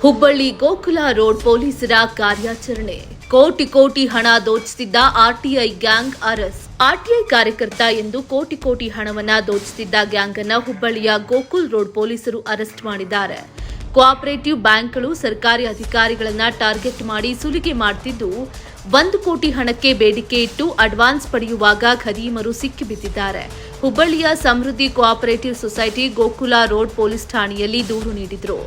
Hubballi Gokula road ಪೊಲೀಸರ ಕಾರ್ಯಾಚರಣೆ. ಕೋಟಿ ಕೋಟಿ ಹಣ ದೋಚಿಸಿದ್ದ ಆರ್ಟಿಐ ಗ್ಯಾಂಗ್ ಅರೆಸ್ಟ್. ಆರ್ಟಿಐ ಕಾರ್ಯಕರ್ತ ಎಂದು ಕೋಟಿ ಕೋಟಿ ಹಣವನ್ನ ದೋಚಿಸಿದ್ದ ಗ್ಯಾಂಗ್ ಅನ್ನ ಹುಬ್ಬಳ್ಳಿಯ ಗೋಕುಲ್ ರೋಡ್ ಪೊಲೀಸರು ಅರೆಸ್ಟ್ ಮಾಡಿದ್ದಾರೆ. ಕೋಆಪರೇಟಿವ್ ಬ್ಯಾಂಕ್ಗಳು ಸರ್ಕಾರಿ ಅಧಿಕಾರಿಗಳನ್ನ ಟಾರ್ಗೆಟ್ ಮಾಡಿ ಸುಲಿಗೆ ಮಾಡ್ತಿದ್ದು. ಒಂದು ಕೋಟಿ ಹಣಕ್ಕೆ ಬೇಡಿಕೆ ಇಟ್ಟು ಅಡ್ವಾನ್ಸ್ ಪಡೆಯುವಾಗ ಖದೀಮರು ಸಿಕ್ಕಿಬಿದ್ದಿದ್ದಾರೆ. ಹುಬ್ಬಳ್ಳಿಯ Samruddhi cooperative society Gokula road police ಠಾಣೆಯಲ್ಲಿ ದೂರು ನೀಡಿದ್ರು.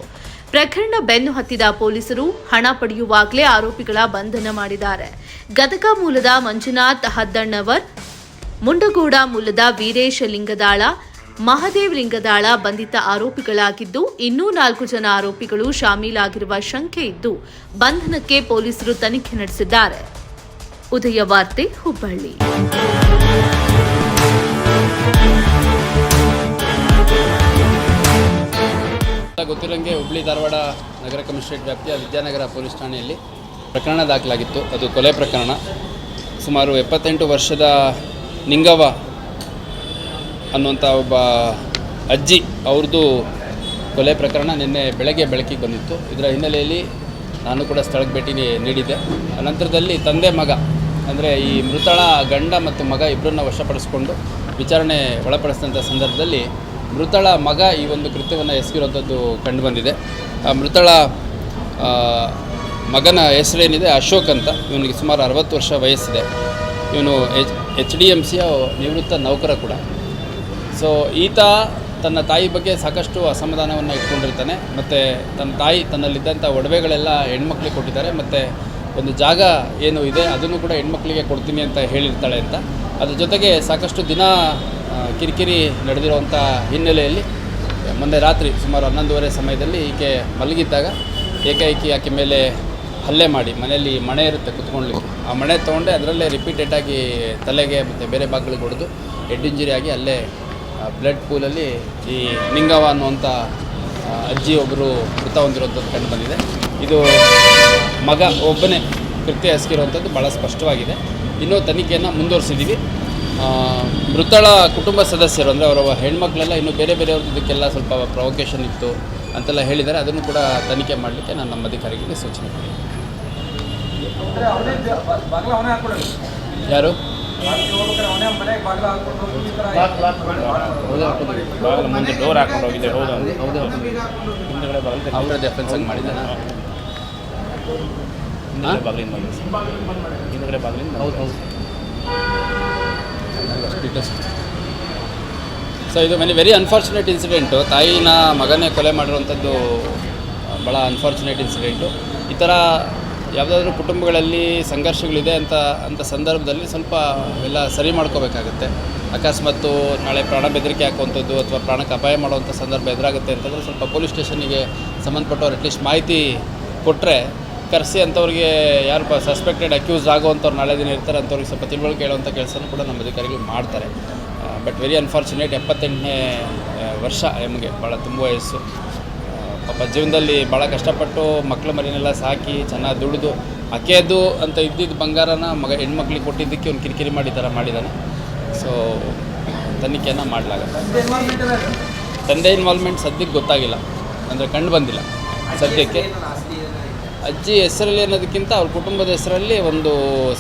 ಪ್ರಕರಣ ಬೆನ್ನು ಹತ್ತಿದ ಪೊಲೀಸರು ಹಣ ಪಡೆಯುವಾಗಲೇ ಆರೋಪಿಗಳ ಬಂಧನ ಮಾಡಿದ್ದಾರೆ. ಗದಗ ಮೂಲದ ಮಂಜುನಾಥ್ ಹದ್ದಣ್ಣವರ್, ಮುಂಡಗೋಡ ಮೂಲದ ವೀರೇಶ್ ಲಿಂಗದಾಳ, ಮಹದೇವ್ ಲಿಂಗದಾಳ ಬಂಧಿತ ಆರೋಪಿಗಳಾಗಿದ್ದು, ಇನ್ನೂ ನಾಲ್ಕು ಜನ ಆರೋಪಿಗಳು ಶಾಮೀಲಾಗಿರುವ ಶಂಕೆ ಇದ್ದು, ಬಂಧನಕ್ಕೆ ಪೊಲೀಸರು ತನಿಖೆ ನಡೆಸಿದ್ದಾರೆ. ಉದಯ ಹುಬ್ಬಳ್ಳಿ. ಗೊತ್ತಿರೋಂಗೆ ಹುಬ್ಳಿ ಧಾರವಾಡ ನಗರ ಕಮಿಷನರೇಟ್ ವ್ಯಾಪ್ತಿಯ ವಿದ್ಯಾನಗರ ಪೊಲೀಸ್ ಠಾಣೆಯಲ್ಲಿ ಪ್ರಕರಣ ದಾಖಲಾಗಿತ್ತು. ಅದು ಕೊಲೆ ಪ್ರಕರಣ. ಸುಮಾರು ಎಪ್ಪತ್ತೆಂಟು ವರ್ಷದ ನಿಂಗವ್ವ ಅನ್ನುವಂಥ ಒಬ್ಬ ಅಜ್ಜಿ ಅವ್ರದ್ದು ಕೊಲೆ ಪ್ರಕರಣ ನಿನ್ನೆ ಬೆಳಗ್ಗೆ ಬೆಳಕಿಗೆ ಬಂದಿತ್ತು. ಇದರ ಹಿನ್ನೆಲೆಯಲ್ಲಿ ನಾನು ಕೂಡ ಸ್ಥಳಕ್ಕೆ ಭೇಟಿ ನೀಡಿದ್ದೆ. ಅನಂತರದಲ್ಲಿ ತಂದೆ ಮಗ, ಅಂದರೆ ಈ ಮೃತಳ ಗಂಡ ಮತ್ತು ಮಗ ಇಬ್ಬರನ್ನ ವಶಪಡಿಸಿಕೊಂಡು ವಿಚಾರಣೆ ಒಳಪಡಿಸಿದಂಥ ಸಂದರ್ಭದಲ್ಲಿ ಮೃತಳ ಮಗ ಈ ಒಂದು ಕೃತ್ಯವನ್ನು ಎಸಗಿರುವಂಥದ್ದು ಕಂಡುಬಂದಿದೆ ಆ ಮೃತಳ ಮಗನ ಹೆಸರೇನಿದೆ? ಅಶೋಕ್ ಅಂತ. ಇವನಿಗೆ ಸುಮಾರು ಅರವತ್ತು ವರ್ಷ ವಯಸ್ಸಿದೆ. ಇವನು ಎಚ್ ಎಚ್ ಡಿ ಎಂ ಸಿಯ ನಿವೃತ್ತ ನೌಕರ ಕೂಡ. ಸೊ ಈತ ತನ್ನ ತಾಯಿ ಬಗ್ಗೆ ಸಾಕಷ್ಟು ಅಸಮಾಧಾನವನ್ನು ಇಟ್ಕೊಂಡಿರ್ತಾನೆ. ಮತ್ತು ತನ್ನ ತಾಯಿ ತನ್ನಲ್ಲಿದ್ದಂಥ ಒಡವೆಗಳೆಲ್ಲ ಹೆಣ್ಮಕ್ಳಿಗೆ ಕೊಟ್ಟಿದ್ದಾರೆ. ಮತ್ತು ಒಂದು ಜಾಗ ಏನು ಇದೆ, ಅದನ್ನು ಕೂಡ ಹೆಣ್ಮಕ್ಳಿಗೆ ಕೊಡ್ತೀನಿ ಅಂತ ಹೇಳಿರ್ತಾಳೆ ಅಂತ. ಅದ್ರ ಜೊತೆಗೆ ಸಾಕಷ್ಟು ದಿನ ಕಿರಿಕಿರಿ ನಡೆದಿರುವಂಥ ಹಿನ್ನೆಲೆಯಲ್ಲಿ ಮೊನ್ನೆ ರಾತ್ರಿ ಸುಮಾರು ಹನ್ನೊಂದುವರೆ ಸಮಯದಲ್ಲಿ ಈಕೆ ಮಲಗಿದ್ದಾಗ ಏಕಾಏಕಿ ಆಕೆ ಮೇಲೆ ಹಲ್ಲೆ ಮಾಡಿ, ಮನೆಯಲ್ಲಿ ಮಣೆ ಇರುತ್ತೆ ಕುತ್ಕೊಳ್ಳಿಕ್ಕೆ. ಆ ಮಣೆ ತೊಗೊಂಡೆ, ಅದರಲ್ಲೇ ರಿಪೀಟೆಡಾಗಿ ತಲೆಗೆ ಮತ್ತು ಬೇರೆ ಭಾಗಗಳಿಗೆ ಹೊಡೆದು ಹೆಡ್ ಇಂಜುರಿ ಆಗಿ ಅಲ್ಲೇ ಬ್ಲಡ್ ಪೂಲಲ್ಲಿ ಈ ನಿಂಗವ ಅನ್ನುವಂಥ ಅಜ್ಜಿ ಒಬ್ಬರು ಮೃತ ಹೊಂದಿರುವಂಥದ್ದು ಕಂಡು ಬಂದಿದೆ. ಇದು ಮಗ ಒಬ್ಬನೇ ಕೃತ್ಯ ಎಸಗಿರುವಂಥದ್ದು ಭಾಳ ಸ್ಪಷ್ಟವಾಗಿದೆ. ಇನ್ನೂ ತನಿಖೆಯನ್ನು ಮುಂದುವರಿಸಿದ್ದೀವಿ ಮೃತಳ ಕುಟುಂಬ ಸದಸ್ಯರು ಅಂದರೆ ಅವರ ಹೆಣ್ಮಕ್ಳೆಲ್ಲ ಇನ್ನೂ ಬೇರೆ ಬೇರೆಯವ್ರದ್ದು ಇದಕ್ಕೆಲ್ಲ ಸ್ವಲ್ಪ ಪ್ರೊವೊಕೇಶನ್ ಇತ್ತು ಅಂತೆಲ್ಲ ಹೇಳಿದ್ದಾರೆ. ಅದನ್ನು ಕೂಡ ತನಿಖೆ ಮಾಡಲಿಕ್ಕೆ ನಾನು ನಮ್ಮ ಅಧಿಕಾರಿಗಳಿಗೆ ಸೂಚನೆ ಕೊಡಿ ಯಾರು? ಮುಂದೆ ಡೋರ್ ಹಾಕೊಂಡು ಹೋಗಿದ್ದೆ ಹೌದು ಹೌದು ಹಿಂದ್ಗಡೆ ಬಾಗಿಲು ಅವರ ಡೆಫೆನ್ಸ್ ಆಗಿ ಮಾಡಿದ್ದಾನೆ? ಹಿಂದ್ಗಡೆ ಬಾಗಿಲಿಂದ ಹಿಂದ್ಗಡೆ ಬಾಗಿಲಿಂದ ಹೌದು ಹೌದು. ಸೊ ಇದು ಮೆನಿ ವೆರಿ ಅನ್ಫಾರ್ಚುನೇಟ್ ಇನ್ಸಿಡೆಂಟು ತಾಯಿನ ಮಗನೇ ಕೊಲೆ ಮಾಡಿರುವಂಥದ್ದು ಭಾಳ ಅನ್ಫಾರ್ಚುನೇಟ್ ಇನ್ಸಿಡೆಂಟು ಈ ಥರ ಯಾವುದಾದ್ರೂ ಕುಟುಂಬಗಳಲ್ಲಿ ಸಂಘರ್ಷಗಳಿದೆ ಅಂತ ಅಂಥ ಸಂದರ್ಭದಲ್ಲಿ ಸ್ವಲ್ಪ ಎಲ್ಲ ಸರಿ ಮಾಡ್ಕೋಬೇಕಾಗುತ್ತೆ. ಅಕಸ್ಮಾತು ನಾಳೆ ಪ್ರಾಣ ಬೆದರಿಕೆ ಹಾಕುವಂಥದ್ದು ಅಥವಾ ಪ್ರಾಣಕ್ಕೆ ಅಪಾಯ ಮಾಡುವಂಥ ಸಂದರ್ಭ ಎದುರಾಗುತ್ತೆ ಅಂತಂದರೆ ಸ್ವಲ್ಪ ಪೊಲೀಸ್ ಸ್ಟೇಷನಿಗೆ ಸಂಬಂಧಪಟ್ಟವ್ರು ಅಟ್ಲೀಸ್ಟ್ ಮಾಹಿತಿ ಕೊಟ್ಟರೆ ಕರೆಸಿ ಅಂಥವ್ರಿಗೆ ಯಾರು ಪ ಸಸ್ಪೆಕ್ಟೆಡ್ ಅಕ್ಯೂಸ್ ಆಗುವಂಥವ್ರು ನಾಳೆ ದಿನ ಇರ್ತಾರೆ ಅಂಥವ್ರಿಗೆ ಸ್ವಲ್ಪ ತಿಳುವಳಿಕೆ ಹೇಳುವಂಥ ಕೆಲಸನೂ ಕೂಡ ನಮ್ಮ ಅಧಿಕಾರಿಗಳು ಮಾಡ್ತಾರೆ. ಬಟ್ ವೆರಿ ಅನ್ಫಾರ್ಚುನೇಟ್ ಎಪ್ಪತ್ತೆಂಟನೇ ವರ್ಷ ಎಮ್ಗೆ ಭಾಳ ತುಂಬ ವಯಸ್ಸು ಪಾಪ ಜೀವನದಲ್ಲಿ ಭಾಳ ಕಷ್ಟಪಟ್ಟು ಮಕ್ಕಳು ಮರಿನೆಲ್ಲ ಸಾಕಿ ಚೆನ್ನಾಗಿ ದುಡಿದು ಅಕೆಯದು ಅಂತ ಇದ್ದಿದ್ದ ಬಂಗಾರನ ಮಗ ಹೆಣ್ಮಕ್ಳಿಗೆ ಕೊಟ್ಟಿದ್ದಕ್ಕೆ ಅವ್ನು ಕಿರಿಕಿರಿ ಮಾಡಿ ಥರ ಮಾಡಿದ್ದಾನೆ ಸೊ ತನಿಖೆಯನ್ನು ಮಾಡಲಾಗುತ್ತೆ. ತಂದೆ ಇನ್ವಾಲ್ವ್ಮೆಂಟ್ ಸದ್ಯಕ್ಕೆ ಗೊತ್ತಾಗಿಲ್ಲ. ಅಂದರೆ ಕಂಡು ಬಂದಿಲ್ಲ. ಸದ್ಯಕ್ಕೆ. ಅಜ್ಜಿ ಹೆಸರಲ್ಲಿ ಅನ್ನೋದಕ್ಕಿಂತ ಅವ್ರ ಕುಟುಂಬದ ಹೆಸರಲ್ಲಿ ಒಂದು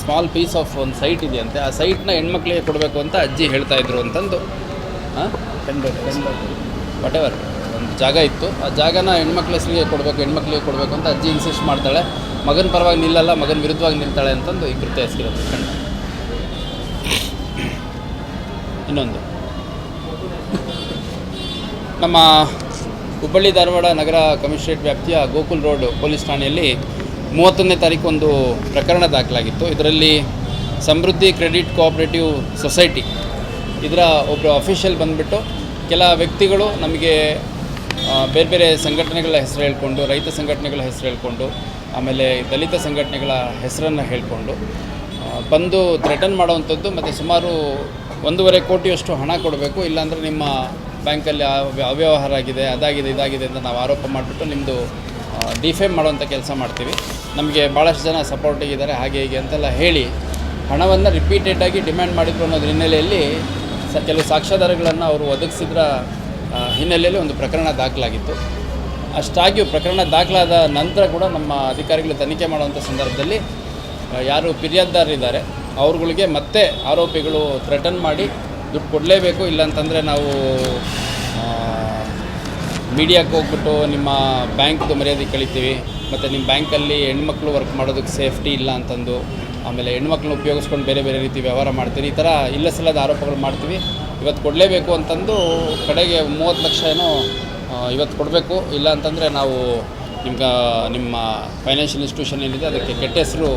ಸ್ಮಾಲ್ ಪೀಸ್ ಆಫ್ ಒಂದು ಸೈಟ್ ಇದೆಯಂತೆ. ಆ ಸೈಟ್ನ ಹೆಣ್ಮಕ್ಳಿಗೆ ಕೊಡಬೇಕು ಅಂತ ಅಜ್ಜಿ ಹೇಳ್ತಾ ಇದ್ರು ಅಂತಂದು. ವಾಟ್ ಎವರ್ ಒಂದು ಜಾಗ ಇತ್ತು. ಆ ಜಾಗನ ಹೆಣ್ಮಕ್ಳ ಹೆಸರಿಗೆ ಕೊಡಬೇಕು, ಹೆಣ್ಮಕ್ಳಿಗೆ ಕೊಡಬೇಕು ಅಂತ ಅಜ್ಜಿ ಇನ್ಸಿಸ್ಟ್ ಮಾಡ್ತಾಳೆ. ಮಗನ ಪರವಾಗಿ ನಿಲ್ಲಲ್ಲ, ಮಗನ ವಿರುದ್ಧವಾಗಿ ನಿಲ್ತಾಳೆ ಅಂತಂದು ಈ ಕೃತ್ಯ ಹೆಸರಿರೋದು ಕಂಡು ಇನ್ನೊಂದು. ನಮ್ಮ ಹುಬ್ಬಳ್ಳಿ ಧಾರವಾಡ ನಗರ ಕಮಿಷನರೇಟ್ ವ್ಯಾಪ್ತಿಯ ಗೋಕುಲ್ ರೋಡ್ ಪೊಲೀಸ್ ಠಾಣೆಯಲ್ಲಿ ಮೂವತ್ತೊಂದನೇ ತಾರೀಕು ಒಂದು ಪ್ರಕರಣ ದಾಖಲಾಗಿತ್ತು. ಇದರಲ್ಲಿ ಸಮೃದ್ಧಿ ಕ್ರೆಡಿಟ್ ಕೋಆಪರೇಟಿವ್ ಸೊಸೈಟಿ ಇದರ ಒಬ್ಬರು ಅಫಿಷಿಯಲ್ ಬಂದುಬಿಟ್ಟು ಕೆಲ ವ್ಯಕ್ತಿಗಳು ನಮಗೆ ಬೇರೆ ಬೇರೆ ಸಂಘಟನೆಗಳ ಹೆಸರು ಹೇಳ್ಕೊಂಡು, ರೈತ ಸಂಘಟನೆಗಳ ಹೆಸರು ಹೇಳ್ಕೊಂಡು, ಆಮೇಲೆ ದಲಿತ ಸಂಘಟನೆಗಳ ಹೆಸರನ್ನು ಹೇಳ್ಕೊಂಡು ಬಂದು ಥ್ರೆಟನ್ ಮಾಡುವಂಥದ್ದು ಮತ್ತು ಸುಮಾರು ಒಂದೂವರೆ ಕೋಟಿಯಷ್ಟು ಹಣ ಕೊಡಬೇಕು, ಇಲ್ಲಾಂದರೆ ನಿಮ್ಮ ಬ್ಯಾಂಕಲ್ಲಿ ಅವ್ಯ- ಅವ್ಯವಹಾರ ಆಗಿದೆ, ಅದಾಗಿದೆ, ಇದಾಗಿದೆ ಅಂತ ನಾವು ಆರೋಪ ಮಾಡಿಬಿಟ್ಟು ನಿಮ್ಮದು ಡಿಫೇಮ್ ಮಾಡುವಂಥ ಕೆಲಸ ಮಾಡ್ತೀವಿ. ನಮಗೆ ಭಾಳಷ್ಟು ಜನ ಸಪೋರ್ಟಿಗಿದ್ದಾರೆ ಹಾಗೆ ಹೀಗೆ ಅಂತೆಲ್ಲ ಹೇಳಿ ಹಣವನ್ನು ರಿಪೀಟೆಡಾಗಿ ಡಿಮ್ಯಾಂಡ್ ಮಾಡಿದ್ರು ಅನ್ನೋದ್ರ ಹಿನ್ನೆಲೆಯಲ್ಲಿ ಸ, ಕೆಲವು ಸಾಕ್ಷ್ಯಾಧಾರಗಳನ್ನು ಅವರು ಒದಗಿಸಿದ್ರ ಹಿನ್ನೆಲೆಯಲ್ಲಿ ಒಂದು ಪ್ರಕರಣ ದಾಖಲಾಗಿತ್ತು. ಅಷ್ಟಾಗಿಯೂ ಪ್ರಕರಣ ದಾಖಲಾದ ನಂತರ ಕೂಡ ನಮ್ಮ ಅಧಿಕಾರಿಗಳು ತನಿಖೆ ಮಾಡುವಂಥ ಸಂದರ್ಭದಲ್ಲಿ ಯಾರು ಫಿರ್ಯಾದ್ದಾರರಿದ್ದಾರೆ ಅವ್ರುಗಳಿಗೆ ಮತ್ತೆ ಆರೋಪಿಗಳು ಥ್ರೆಟನ್ ಮಾಡಿ ದುಡ್ಡು ಕೊಡಲೇಬೇಕು, ಇಲ್ಲಾಂತಂದರೆ ನಾವು ಮೀಡಿಯಾಕ್ಕೆ ಹೋಗ್ಬಿಟ್ಟು ನಿಮ್ಮ ಬ್ಯಾಂಕ್ದು ಮರ್ಯಾದೆ ಕಳಿತೀವಿ, ಮತ್ತು ನಿಮ್ಮ ಬ್ಯಾಂಕಲ್ಲಿ ಹೆಣ್ಮಕ್ಳು ವರ್ಕ್ ಮಾಡೋದಕ್ಕೆ ಸೇಫ್ಟಿ ಇಲ್ಲ ಅಂತಂದು, ಆಮೇಲೆ ಹೆಣ್ಮಕ್ಳನ್ನ ಉಪಯೋಗಿಸ್ಕೊಂಡು ಬೇರೆ ಬೇರೆ ರೀತಿ ವ್ಯವಹಾರ ಮಾಡ್ತೀರಿ, ಈ ಥರ ಇಲ್ಲ ಸಲ್ಲದ ಆರೋಪಗಳು ಮಾಡ್ತೀವಿ. ಇವತ್ತು ಕೊಡಲೇಬೇಕು ಅಂತಂದು ಕಡೆಗೆ ಮೂವತ್ತು ಲಕ್ಷ ಏನೋ ಇವತ್ತು ಕೊಡಬೇಕು ಇಲ್ಲ ಅಂತಂದರೆ ನಾವು ನಿಮ್ಗೆ, ನಿಮ್ಮ ಫೈನಾನ್ಷಿಯಲ್ ಇನ್ಸ್ಟಿಟ್ಯೂಷನ್ ಏನಿದೆ ಅದಕ್ಕೆ ಕೆಟ್ಟ ಹೆಸರು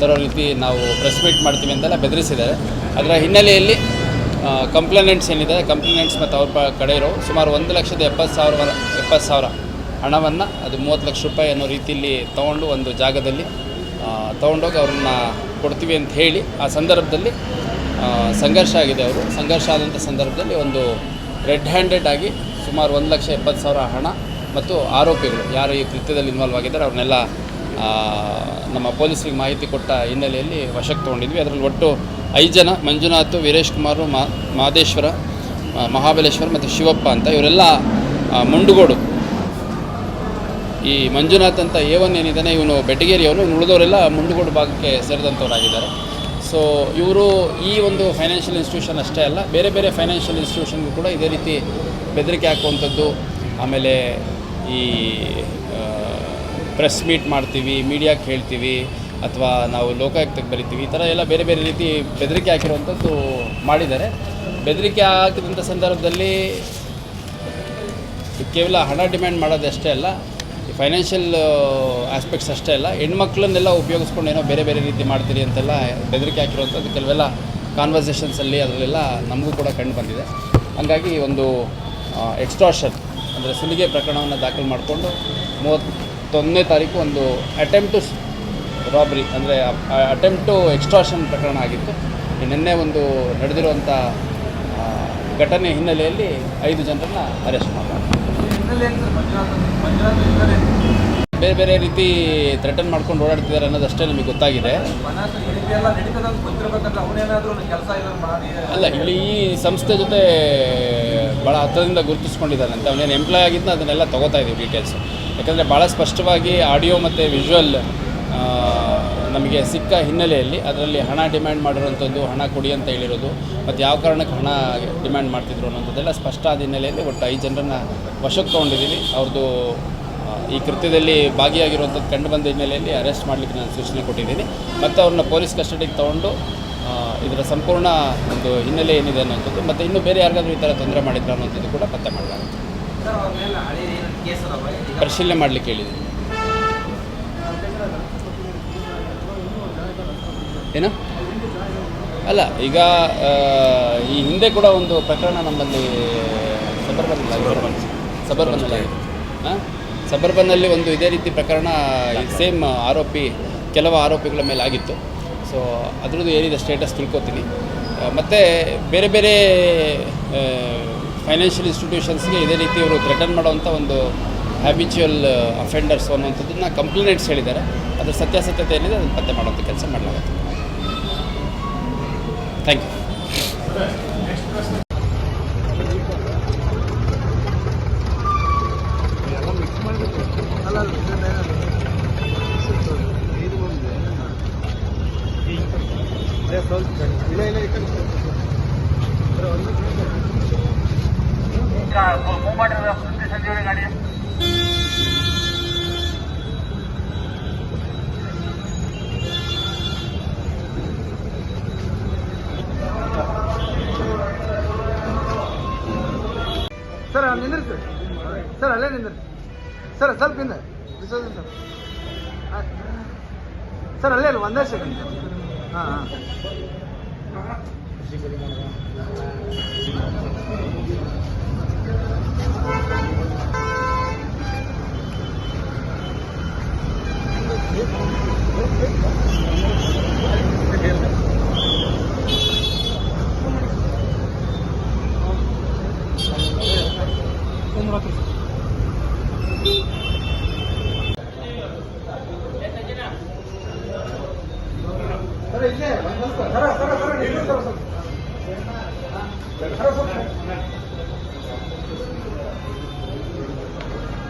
ತರೋ ರೀತಿ ನಾವು ಪ್ರೆಸ್ ಮೀಟ್ ಮಾಡ್ತೀವಿ ಅಂತೆಲ್ಲ ಬೆದರಿಸಿದ್ದಾರೆ. ಅದರ ಹಿನ್ನೆಲೆಯಲ್ಲಿ ಕಂಪ್ಲೇನೆಂಟ್ಸ್ ಏನಿದೆ ಕಂಪ್ಲೇನೆಂಟ್ಸ್ ಮತ್ತು ಅವ್ರ ಕಡೆ ಇರೋ ಸುಮಾರು ಒಂದು ಲಕ್ಷದ ಎಪ್ಪತ್ತು ಸಾವಿರ ಎಪ್ಪತ್ತು ಸಾವಿರ ಹಣವನ್ನು ಅದು ಮೂವತ್ತು ಲಕ್ಷ ರೂಪಾಯಿ ಅನ್ನೋ ರೀತಿಯಲ್ಲಿ ತೊಗೊಂಡು ಒಂದು ಜಾಗದಲ್ಲಿ ತೊಗೊಂಡೋಗಿ ಅವ್ರನ್ನ ಕೊಡ್ತೀವಿ ಅಂತ ಹೇಳಿ ಆ ಸಂದರ್ಭದಲ್ಲಿ ಸಂಘರ್ಷ ಆಗಿದೆ ಅವರು. ಸಂಘರ್ಷ ಆದಂಥ ಸಂದರ್ಭದಲ್ಲಿ ಒಂದು ರೆಡ್ ಹ್ಯಾಂಡೆಡ್ ಆಗಿ ಸುಮಾರು ಒಂದು ಲಕ್ಷ ಎಪ್ಪತ್ತು ಸಾವಿರ ಹಣ ಮತ್ತು ಆರೋಪಿಗಳು ಯಾರು ಈ ಕೃತ್ಯದಲ್ಲಿ ಇನ್ವಾಲ್ವ್ ಆಗಿದ್ದಾರೆ ಅವ್ರನ್ನೆಲ್ಲ ನಮ್ಮ ಪೊಲೀಸರಿಗೆ ಮಾಹಿತಿ ಕೊಟ್ಟ ಹಿನ್ನೆಲೆಯಲ್ಲಿ ವಶಕ್ಕೆ ತೊಗೊಂಡಿದ್ವಿ. ಅದರಲ್ಲಿ ಒಟ್ಟು ಐದು ಜನ, ಮಂಜುನಾಥ್, ವೀರೇಶ್ ಕುಮಾರು, ಮಾ ಮಹದೇಶ್ವರ ಮಹಾಬಲೇಶ್ವರ ಮತ್ತು ಶಿವಪ್ಪ ಅಂತ ಇವರೆಲ್ಲ ಮುಂಡುಗೋಡು. ಈ ಮಂಜುನಾಥ್ ಅಂತ ಒನ್ ಏನಿದ್ದಾನೆ, ಇವನು ಬೆಟಗೇರಿಯವನು ಇವನು ಉಳಿದವರೆಲ್ಲ ಮುಂಡುಗೋಡು ಭಾಗಕ್ಕೆ ಸೇರಿದಂಥವರಾಗಿದ್ದಾರೆ. ಸೊ ಇವರು ಈ ಒಂದು ಫೈನಾನ್ಷಿಯಲ್ ಇನ್ಸ್ಟಿಟ್ಯೂಷನ್ ಅಷ್ಟೇ ಅಲ್ಲ, ಬೇರೆ ಬೇರೆ ಫೈನಾನ್ಷಿಯಲ್ ಇನ್ಸ್ಟಿಟ್ಯೂಷನ್ಗೂ ಕೂಡ ಇದೇ ರೀತಿ ಬೆದರಿಕೆ ಹಾಕುವಂಥದ್ದು. ಆಮೇಲೆ ಈ ಪ್ರೆಸ್ ಮೀಟ್ ಮಾಡ್ತೀವಿ ಮೀಡಿಯಾಕ್ಕೆ ಹೇಳ್ತೀವಿ ಅಥವಾ ನಾವು ಲೋಕಾಯುಕ್ತಕ್ಕೆ ಬರಿತೀವಿ, ಈ ಥರ ಎಲ್ಲ ಬೇರೆ ಬೇರೆ ರೀತಿ ಬೆದರಿಕೆ ಹಾಕಿರುವಂಥದ್ದು ಮಾಡಿದ್ದಾರೆ. ಬೆದರಿಕೆ ಹಾಕಿದಂಥ ಸಂದರ್ಭದಲ್ಲಿ ಕೇವಲ ಹಣ ಡಿಮ್ಯಾಂಡ್ ಮಾಡೋದಷ್ಟೇ ಅಲ್ಲ ಫೈನಾನ್ಷಿಯಲ್ ಆಸ್ಪೆಕ್ಟ್ಸ್ ಅಷ್ಟೇ ಅಲ್ಲ, ಹೆಣ್ಮಕ್ಳನ್ನೆಲ್ಲ ಉಪಯೋಗಿಸ್ಕೊಂಡು ಏನೋ ಬೇರೆ ಬೇರೆ ರೀತಿ ಮಾಡ್ತೀರಿ ಅಂತೆಲ್ಲ ಬೆದರಿಕೆ ಹಾಕಿರುವಂಥದ್ದು ಕೆಲವೆಲ್ಲ ಕಾನ್ವರ್ಸೇಷನ್ಸಲ್ಲಿ ಅದರಲ್ಲೆಲ್ಲ ನಮಗೂ ಕೂಡ ಕಂಡು ಬಂದಿದೆ. ಹಾಗಾಗಿ ಒಂದು ಎಕ್ಸ್ಟ್ರಾಷನ್ ಅಂದರೆ ಸುಲಿಗೆ ಪ್ರಕರಣವನ್ನು ದಾಖಲು ಮಾಡಿಕೊಂಡು ಮೂವತ್ತೊಂದನೇ ತಾರೀಕು ಒಂದು ಅಟೆಂಪ್ಟು ರಾಬ್ರಿ ಅಂದರೆ ಅಟೆಂಪ್ಟು ಎಕ್ಸ್ಟ್ರಾಷನ್ ಪ್ರಕರಣ ಆಗಿತ್ತು. ನಿನ್ನೆ ಒಂದು ನಡೆದಿರುವಂಥ ಘಟನೆ ಹಿನ್ನೆಲೆಯಲ್ಲಿ ಐದು ಜನರನ್ನ ಅರೆಸ್ಟ್ ಹಿನ್ನೆಲೆ ಬೇರೆ ಬೇರೆ ರೀತಿ ಥ್ರೆಟನ್ ಮಾಡ್ಕೊಂಡು ಓಡಾಡ್ತಿದ್ದಾರೆ ಅನ್ನೋದಷ್ಟೇ ನಮಗೆ ಗೊತ್ತಾಗಿದೆ. ಅಲ್ಲ, ಇಲ್ಲಿ ಈ ಸಂಸ್ಥೆ ಜೊತೆ ಭಾಳ ಹತ್ತಿರದಿಂದ ಗುರುತಿಸ್ಕೊಂಡಿದ್ದಾನೆ ಅಂತ. ಅವನೇನು ಎಂಪ್ಲಾಯ್ ಆಗಿದ್ದ ಅದನ್ನೆಲ್ಲ ತೊಗೋತಾ ಇದ್ದೀವಿ ಡೀಟೇಲ್ಸ್ ಯಾಕಂದರೆ ಭಾಳ ಸ್ಪಷ್ಟವಾಗಿ ಆಡಿಯೋ ಮತ್ತು ವಿಜುವಲ್ ನಮಗೆ ಸಿಕ್ಕ ಹಿನ್ನೆಲೆಯಲ್ಲಿ ಅದರಲ್ಲಿ ಹಣ ಡಿಮ್ಯಾಂಡ್ ಮಾಡಿರೋಂಥದ್ದು ಹಣ ಕೊಡಿ ಅಂತ ಹೇಳಿರೋದು ಮತ್ತು ಯಾವ ಕಾರಣಕ್ಕೆ ಹಣ ಡಿಮ್ಯಾಂಡ್ ಮಾಡ್ತಿದ್ರು ಅನ್ನೋಂಥದ್ದೆಲ್ಲ ಸ್ಪಷ್ಟ ಆದ ಹಿನ್ನೆಲೆಯಲ್ಲಿ ಒಟ್ಟು ಐದು ಜನರನ್ನು ವಶಕ್ಕೆ ತೊಗೊಂಡಿದ್ದೀವಿ. ಅವ್ರದ್ದು ಈ ಕೃತ್ಯದಲ್ಲಿ ಭಾಗಿಯಾಗಿರುವಂಥದ್ದು ಕಂಡು ಬಂದ ಹಿನ್ನೆಲೆಯಲ್ಲಿ ಅರೆಸ್ಟ್ ಮಾಡಲಿಕ್ಕೆ ನಾನು ಸೂಚನೆ ಕೊಟ್ಟಿದ್ದೀನಿ. ಮತ್ತು ಅವ್ರನ್ನ ಪೊಲೀಸ್ ಕಸ್ಟಡಿಗೆ ತೊಗೊಂಡು ಇದರ ಸಂಪೂರ್ಣ ಒಂದು ಹಿನ್ನೆಲೆ ಏನಿದೆ ಅನ್ನೋಂಥದ್ದು ಮತ್ತು ಇನ್ನೂ ಬೇರೆ ಯಾರಿಗಾದರೂ ಈ ಥರ ತೊಂದರೆ ಮಾಡಿದ್ರು ಅನ್ನೋಂಥದ್ದು ಕೂಡ ಪತ್ತೆ ಮಾಡಲಾಗುತ್ತೆ ಪರಿಶೀಲನೆ ಮಾಡಲಿಕ್ಕೆ ಹೇಳಿದ್ದೀನಿ. ಏನು? ಅಲ್ಲ, ಈಗ ಈ ಹಿಂದೆ ಕೂಡ ಒಂದು ಪ್ರಕರಣ ನಮ್ಮಲ್ಲಿ ಸಬರ್ಬನ್ ಸಬರ್ಬನ್ನಲ್ಲಿ ಹಾಂ ಸಬರ್ಬನ್ನಲ್ಲಿ ಒಂದು ಇದೇ ರೀತಿ ಪ್ರಕರಣ ಸೇಮ್ ಆರೋಪಿ, ಕೆಲವು ಆರೋಪಿಗಳ ಮೇಲೆ ಆಗಿತ್ತು. ಸೊ ಅದರದ್ದು ಏನಿದೆ ಸ್ಟೇಟಸ್ ತಿಳ್ಕೊತೀನಿ. ಮತ್ತು ಬೇರೆ ಬೇರೆ ಫೈನಾನ್ಷಿಯಲ್ ಇನ್ಸ್ಟಿಟ್ಯೂಷನ್ಸ್ಗೆ ಇದೇ ರೀತಿ ಇವರು ಥ್ರೆಟನ್ ಮಾಡುವಂಥ ಒಂದು ಹ್ಯಾಬಿಚುವಲ್ ಅಫೆಂಡರ್ಸ್ ಅನ್ನುವಂಥದ್ದನ್ನ ಕಂಪ್ಲೇಂಟ್ಸ್ ಹೇಳಿದ್ದಾರೆ. ಅದರ ಸತ್ಯಾಸತ್ಯತೆ ಏನಿದೆ ಅದನ್ನು ಪತ್ತೆ ಮಾಡುವಂಥ ಕೆಲಸ ಮಾಡಲಾಗುತ್ತೆ. ಸರ್, ಒಂದು ಮೂವ್ ಮಾಡಿರೋದು ಸಂಜೆ ಗಾಡಿ ಸರ್ ಸರ್ ಅಲ್ಲೇ ನಿಂದ್ರಿ ಸರ್ ಸ್ವಲ್ಪ ಹಿಂದೆ ಬಿಸೋದು ಸರ್ ಆ, ಸರ್ ಅಲ್ಲೇ ಅಲ್ಲ ಒಂದೇ ಸೆಕೆಂಡ್ ಹಾಂ ಹಾಂ ಸರ್